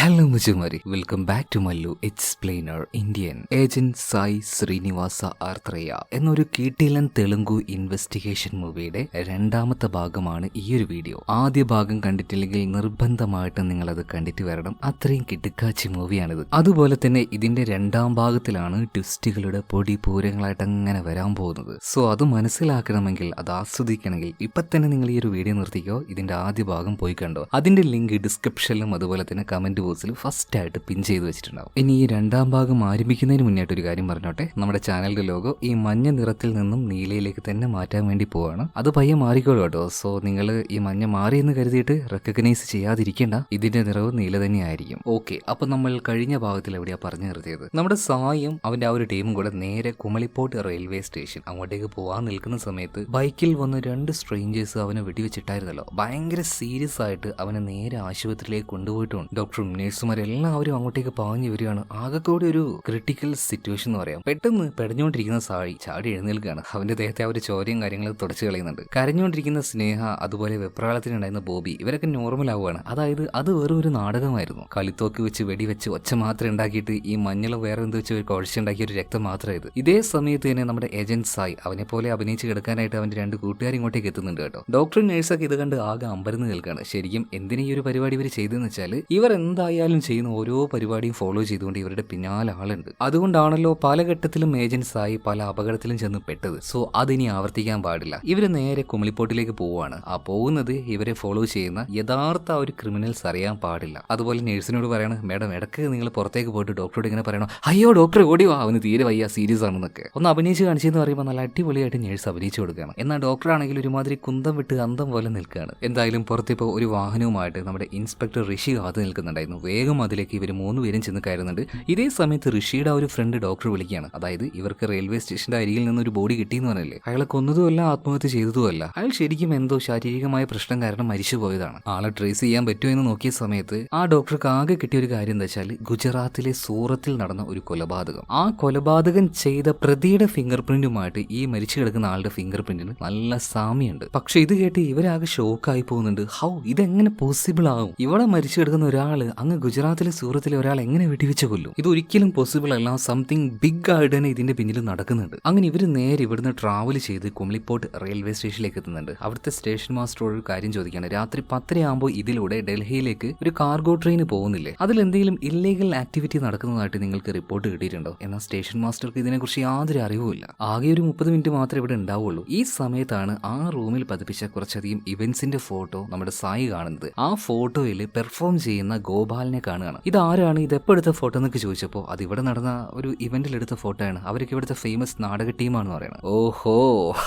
Hello മുജുമാരി. Welcome back to Mallu explainer Indian agent Sai Srinivasa ആർത്രയ എന്നൊരു കീട്ടിലൻ Telugu investigation മൂവിയുടെ രണ്ടാമത്തെ ഭാഗമാണ് ഈ ഒരു വീഡിയോ ആദ്യ ഭാഗം കണ്ടിട്ടില്ലെങ്കിൽ നിർബന്ധമായിട്ട് നിങ്ങൾ അത് കണ്ടിട്ട് വരണം. അത്രയും കിടുക്കാച്ചി മൂവിയാണിത് അതുപോലെ തന്നെ ഇതിന്റെ രണ്ടാം ഭാഗത്തിലാണ് ട്വിസ്റ്റുകളുടെ പൊടി പൂരങ്ങളായിട്ട് അങ്ങനെ വരാൻ പോകുന്നത്. സോ അത് മനസ്സിലാക്കണമെങ്കിൽ അത് ആസ്വദിക്കണമെങ്കിൽ ഇപ്പൊ തന്നെ നിങ്ങൾ ഈ ഒരു വീഡിയോ നിർത്തിക്കോ. ഇതിന്റെ ആദ്യ ഭാഗം പോയി കണ്ടോ. അതിന്റെ ലിങ്ക് ഡിസ്ക്രിപ്ഷനിലും അതുപോലെ തന്നെ കമന്റ് ബോക്സിൽ ഫസ്റ്റ് ആയിട്ട് പിൻ ചെയ്ത് വെച്ചിട്ടുണ്ടാവും. ഇനി ഈ രണ്ടാം ഭാഗം ആരംഭിക്കുന്നതിന് മുന്നായിട്ട് ഒരു കാര്യം പറഞ്ഞോട്ടെ. നമ്മുടെ ചാനലിന്റെ ലോഗോ ഈ മഞ്ഞ നിറത്തിൽ നിന്നും നീലയിലേക്ക് തന്നെ മാറ്റാൻ വേണ്ടി പോവാണ്. അത് പയ്യെ മാറിക്കോളൂ കേട്ടോ. സോ നിങ്ങൾ ഈ മഞ്ഞ മാറി എന്ന് കരുതിയിട്ട് റെക്കഗ്നൈസ് ചെയ്യാതിരിക്കേണ്ട. ഇതിന്റെ നിറവ് നീല തന്നെ ആയിരിക്കും ഓക്കെ അപ്പൊ നമ്മൾ കഴിഞ്ഞ ഭാഗത്തിൽ എവിടെയാ പറഞ്ഞു നിർത്തിയത്? നമ്മുടെ സായും അവന്റെ ആ ഒരു ടീമും കൂടെ നേരെ കുമളിപ്പോട്ട് റെയിൽവേ സ്റ്റേഷൻ അങ്ങോട്ടേക്ക് പോവാൻ നിൽക്കുന്ന സമയത്ത് ബൈക്കിൽ വന്ന രണ്ട് സ്ട്രേഞ്ചേഴ്സ് അവനെ വെടിവെച്ചിട്ടായിരുന്നല്ലോ. ഭയങ്കര സീരിയസ് ആയിട്ട് അവനെ നേരെ ആശുപത്രിയിലേക്ക് കൊണ്ടുപോയിട്ടുണ്ട്. ഡോക്ടറും നഴ്സുമാരും എല്ലാവരും അങ്ങോട്ടേക്ക് പാഞ്ഞു വരികയാണ്. ആകെ കൂടി ഒരു ക്രിട്ടിക്കൽ സിറ്റുവേഷൻ എന്ന് പറയാം. പെട്ടെന്ന് പെടഞ്ഞുകൊണ്ടിരിക്കുന്ന സാഴി ചാടി എഴുന്നേൽക്കുകയാണ്. അവന്റെ ദേഹത്തെ ഒരു ചോരയും കാര്യങ്ങളും തുടച്ചു കളയുന്നുണ്ട്. കരഞ്ഞുകൊണ്ടിരിക്കുന്ന സ്നേഹ അതുപോലെ വെപ്രാളത്തിനുണ്ടായിരുന്ന ബോബി ഇവരൊക്കെ നോർമൽ ആവുകയാണ്. അതായത് അത് വെറും ഒരു നാടകമായിരുന്നു. കളിത്തോക്ക് വെച്ച് വെടിവെച്ച് ഒച്ച മാത്രം ഉണ്ടാക്കിയിട്ട് ഈ മഞ്ഞൾ വേറെ എന്ത് വെച്ച് ഒരു കുഴച്ചുണ്ടാക്കിയ ഒരു രക്തം മാത്രമായത് ഇതേ സമയത്ത് തന്നെ നമ്മുടെ ഏജന്റ് സായി അവനെ പോലെ അഭിനയിച്ച് കിടക്കാനായിട്ട് അവന്റെ രണ്ട് കൂട്ടുകാർ ഇങ്ങോട്ടേക്ക് എത്തുന്നുണ്ട് കേട്ടോ. ഡോക്ടറും നേഴ്സൊക്കെ ഇത് കണ്ട് ആകെ അമ്പരന്ന് നിൽക്കുകയാണ് ശരിക്കും എന്തിനാ ഈ ഒരു പരിപാടി ഇവർ ചെയ്തെന്ന് വെച്ചാൽ ഇവർ എന്തായാലും ചെയ്യുന്ന ഓരോ പരിപാടിയും ഫോളോ ചെയ്തുകൊണ്ട് ഇവരുടെ പിന്നാലെ ആളുണ്ട്. അതുകൊണ്ടാണല്ലോ പല ഘട്ടത്തിലും ഏജൻസ് ആയി പല അപകടത്തിലും ചെന്ന് പെട്ടത്. സോ അതിനി ആവർത്തിക്കാൻ പാടില്ല. ഇവർ നേരെ കുമളിപ്പോട്ടിലേക്ക് പോവുകയാണ്. ആ പോകുന്നത് ഇവരെ ഫോളോ ചെയ്യുന്ന യഥാർത്ഥ ഒരു ക്രിമിനൽസ് അറിയാൻ പാടില്ല. അതുപോലെ നഴ്സിനോട് പറയണം മേഡം ഇടയ്ക്ക് നിങ്ങൾ പുറത്തേക്ക് പോയിട്ട് ഡോക്ടറോട് ഇങ്ങനെ പറയണം? അയ്യോ ഡോക്ടർ ഓടി വാ. അവന് തീരെ വയ്യ. സീരിയസ് ആണെന്നൊക്കെ. ഒന്ന് അഭിനയിച്ച് കാണിച്ചെന്ന് പറയുമ്പോൾ നല്ല അടിപൊളിയായിട്ട് നേഴ്സ് അഭിനയിച്ചു കൊടുക്കുകയാണ്. എന്നാൽ ഡോക്ടർ ആണെങ്കിൽ ഒരുമാതിരി കുന്തം വിട്ട് അന്തം പോലെ നിൽക്കുകയാണ്. എന്തായാലും പുറത്തിപ്പോൾ ഒരു വാഹനവുമായിട്ട് നമ്മുടെ ഇൻസ്പെക്ടർ ഋഷി കാത്തു നിൽക്കുന്നുണ്ടായിരുന്നു. വേഗം അതിലേക്ക് ഇവർ മൂന്ന് പേരും ചെന്ന് കയറുന്നുണ്ട്. ഇതേ സമയത്ത് ഋഷിയുടെ ഒരു ഫ്രണ്ട് ഡോക്ടർ വിളിക്കുകയാണ്. അതായത് ഇവർക്ക് റെയിൽവേ സ്റ്റേഷന്റെ അരികിൽ നിന്ന് ഒരു ബോഡി കിട്ടിയെന്ന് പറഞ്ഞല്ലേ? അയാളെ കൊന്നതുമല്ല ആത്മഹത്യ ചെയ്തതുമല്ല. അയാൾ ശരിക്കും എന്തോ ശാരീരികമായ പ്രശ്നം കാരണം മരിച്ചു പോയതാണ്. ആളെ ട്രേസ് ചെയ്യാൻ പറ്റുമോ എന്ന് നോക്കിയ സമയത്ത് ആ ഡോക്ടർക്ക് ആകെ കിട്ടിയ ഒരു കാര്യം എന്താ വെച്ചാൽ ഗുജറാത്തിലെ സൂറത്തിൽ നടന്ന ഒരു കൊലപാതകം. ആ കൊലപാതകം ചെയ്ത പ്രതിയുടെ ഫിംഗർ പ്രിന്റുമായിട്ട് ഈ മരിച്ചു കിടക്കുന്ന ആളുടെ ഫിംഗർ പ്രിന്റിന് നല്ല സാമ്യമുണ്ട്. പക്ഷെ ഇത് കേട്ട് ഇവരാകെ ഷോക്കായി പോകുന്നുണ്ട്. ഹൗ ഇതെങ്ങനെ പോസിബിൾ ആവും? ഇവിടെ മരിച്ചു കിടക്കുന്ന ഒരാൾ അങ്ങ് ഗുജറാത്തിലെ സൂറത്തിലെ ഒരാൾ എങ്ങനെ വെടിവെച്ച് കൊല്ലും? ഇത് ഒരിക്കലും പോസിബിൾ അല്ല. സംതിങ് ബിഗ് ആയിട്ട് തന്നെ ഇതിന്റെ പിന്നിൽ നടക്കുന്നുണ്ട്. അങ്ങനെ ഇവർ നേരെ ഇവിടുന്ന് ട്രാവൽ ചെയ്ത് കുമളിപ്പോട്ട് റെയിൽവേ സ്റ്റേഷനിലേക്ക് എത്തുന്നുണ്ട്. അവിടുത്തെ സ്റ്റേഷൻ മാസ്റ്ററോട് ഒരു കാര്യം ചോദിക്കുകയാണ് രാത്രി പത്തരയാകുമ്പോൾ ഇതിലൂടെ ഡൽഹിയിലേക്ക് ഒരു കാർഗോ ട്രെയിൻ പോകുന്നില്ലേ? അതിൽ എന്തെങ്കിലും ഇല്ലീഗൽ ആക്ടിവിറ്റി നടക്കുന്നതായിട്ട് നിങ്ങൾക്ക് റിപ്പോർട്ട് കിട്ടിയിട്ടുണ്ടോ? എന്നാൽ സ്റ്റേഷൻ മാസ്റ്റർക്ക് ഇതിനെക്കുറിച്ച് യാതൊരു അറിവുമില്ല ആകെ ഒരു മുപ്പത് മിനിറ്റ് മാത്രമേ ഇവിടെ ഉണ്ടാവുള്ളൂ. ഈ സമയത്താണ് ആ റൂമിൽ പതിപ്പിച്ച കുറച്ചധികം ഇവന്റ്സിന്റെ ഫോട്ടോ നമ്മുടെ സായി കാണുന്നത്. ആ ഫോട്ടോയിൽ പെർഫോം ചെയ്യുന്ന ഗോപാലിനെ കാണുകയാണ്. ആരാണ് ഇത് എപ്പോൾ എടുത്ത ഫോട്ടോ എന്നൊക്കെ ചോദിച്ചപ്പോൾ അത് ഇവിടെ നടന്ന ഒരു ഇവന്റിൽ എടുത്ത ഫോട്ടോ ആണ് അവർക്ക് ഇവിടുത്തെ ഫേമസ് നാടക ടീമാണെന്ന് പറയുന്നത്. ഓഹോ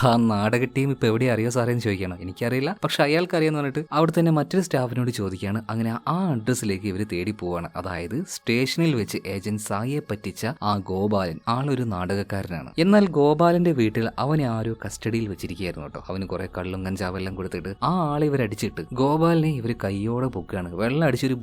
ആ നാടക ടീം ഇപ്പൊ എവിടെ അറിയോ സാറേ എന്ന് ചോദിക്കണം എനിക്കറിയില്ല. പക്ഷെ അയാൾക്ക് അറിയാന്ന് പറഞ്ഞിട്ട് അവിടെ തന്നെ മറ്റൊരു സ്റ്റാഫിനോട് ചോദിക്കുകയാണ്. അങ്ങനെ ആ അഡ്രസ്സിലേക്ക് ഇവർ തേടി പോവാണ്. അതായത് സ്റ്റേഷനിൽ വെച്ച് ഏജന്റ് സായിയെ പറ്റിച്ച ആ ഗോപാലൻ ആളൊരു നാടകക്കാരനാണ്. എന്നാൽ ഗോപാലന്റെ വീട്ടിൽ അവനെ ആരോ കസ്റ്റഡിയിൽ വെച്ചിരിക്കുകയായിരുന്നു കേട്ടോ. അവന് കുറെ കള്ളും കഞ്ചാവെല്ലാം കൊടുത്തിട്ട് ആ ആളെ ഇവർ അടിച്ചിട്ട് ഗോപാലിനെ ഇവർ കയ്യോടെ പൊക്കുകയാണ്. വെള്ളം അടിച്ചൊരു